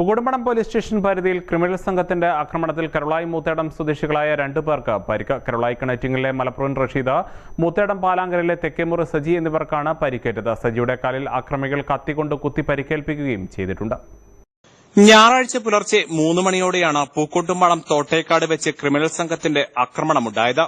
പുകുടുംബടം police station പരിധിയിൽ criminal സംഘത്തിന്റെ ആക്രമണത്തിൽ കരുളായി മൂത്തേടം സ്വദേശികളായ രണ്ടു പേർക്ക് പരിക്ക് കരുളായി കണറ്റിംഗിലെ മലപ്പുറം റഷീദ് മൂത്തേടം പാലാങ്കരയിലെ തെക്കേമുറി സജി എന്നിവർക്കാണ് പരിക്കേറ്റത്. സജിയുടെ കാലിൽ ആക്രമികൾ കത്തിക്കൊണ്ട് കുത്തി പരിക്കേൽപ്പിക്കുകയും ചെയ്തിട്ടുണ്ട്. ഞായറാഴ്ച പുലർച്ചെ മൂന്ന് മണിയോടെയാണ് പൂക്കോട്ടുംപാടം തോട്ടേക്കാട് വെച്ച് ക്രിമിനൽ സംഘത്തിന്റെ ആക്രമണമുണ്ടായത്.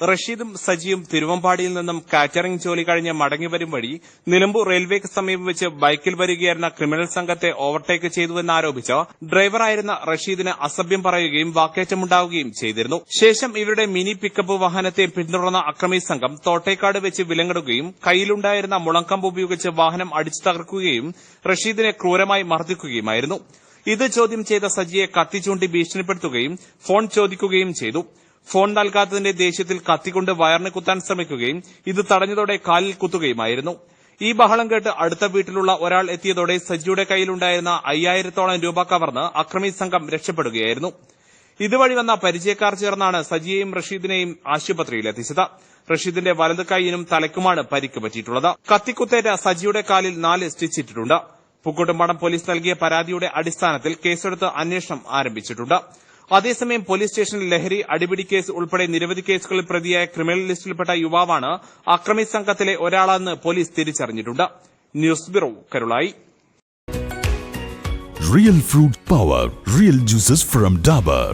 റഷീദും സജിയും തിരുവമ്പാടിയിൽ നിന്നും കാറ്ററിംഗ് ജോലി കഴിഞ്ഞ് മടങ്ങിവരും വഴി നിലമ്പൂർ റെയിൽവേക്ക് സമീപം വെച്ച് ബൈക്കിൽ വരികയായിരുന്ന ക്രിമിനൽ സംഘത്തെ ഓവർടേക്ക് ചെയ്തുവെന്നാരോപിച്ച് ഡ്രൈവറായിരുന്ന റഷീദിന് അസഭ്യം പറയുകയും വാക്കേറ്റമുണ്ടാവുകയും ചെയ്തിരുന്നു. ശേഷം ഇവരുടെ മിനി പിക്കപ്പ് വാഹനത്തെ പിന്തുടർന്ന അക്രമി സംഘം തോട്ടേക്കാട് വെച്ച് വിലങ്ങിടുകയും കയ്യിലുണ്ടായിരുന്ന മുളങ്കമ്പ് ഉപയോഗിച്ച് വാഹനം അടിച്ചു തകർക്കുകയും റഷീദിനെ ക്രൂരമായി മർദ്ദിക്കുകയുമായിരുന്നു. ഇത് ചോദ്യം ചെയ്ത സജിയെ കത്തി ചൂണ്ടി ഭീഷണിപ്പെടുത്തുകയും ഫോൺ ചോദിക്കുകയും ചെയ്തു. ഫോൺ നൽകാത്തതിന്റെ ദേഷ്യത്തിൽ കത്തിക്കൊണ്ട് വയറിന് കുത്താൻ ശ്രമിക്കുകയും ഇത് തടഞ്ഞതോടെ കാലിൽ കുത്തുകയുമായിരുന്നു. ഈ ബഹളം കേട്ട് അടുത്ത വീട്ടിലുള്ള ഒരാൾ എത്തിയതോടെ സജിയുടെ കയ്യിലുണ്ടായിരുന്ന അയ്യായിരത്തോളം രൂപ കവർന്ന് അക്രമി സംഘം രക്ഷപ്പെടുകയായിരുന്നു. ഇതുവഴി വന്ന പരിചയക്കാർ ചേർന്നാണ് സജിയെയും റഷീദിനെയും ആശുപത്രിയിൽ എത്തിച്ചത് റഷീദിന്റെ വലത് കൈയിനും തലയ്ക്കുമാണ് പരിക്ക് പറ്റിയിട്ടുള്ളത്. കത്തിക്കുത്തേറ്റ സജിയുടെ കാലിൽ നാല് സ്റ്റിച്ചിട്ടിട്ടുണ്ട് പൂക്കോട്ടുംപാടം പോലീസ് നൽകിയ പരാതിയുടെ അടിസ്ഥാനത്തിൽ കേസെടുത്ത് അന്വേഷണം ആരംഭിച്ചിട്ടുണ്ട്. അതേസമയം പോലീസ് സ്റ്റേഷനിൽ ലഹരി അടിപിടി കേസ് ഉൾപ്പെടെ നിരവധി കേസുകളിൽ പ്രതിയായ ക്രിമിനൽ ലിസ്റ്റിൽപ്പെട്ട യുവാവാണ് അക്രമി സംഘത്തിലെ ഒരാളെന്ന് പോലീസ് തിരിച്ചറിഞ്ഞിട്ടുണ്ട്. News bureau Karulai. Real fruit power real juices from Dabur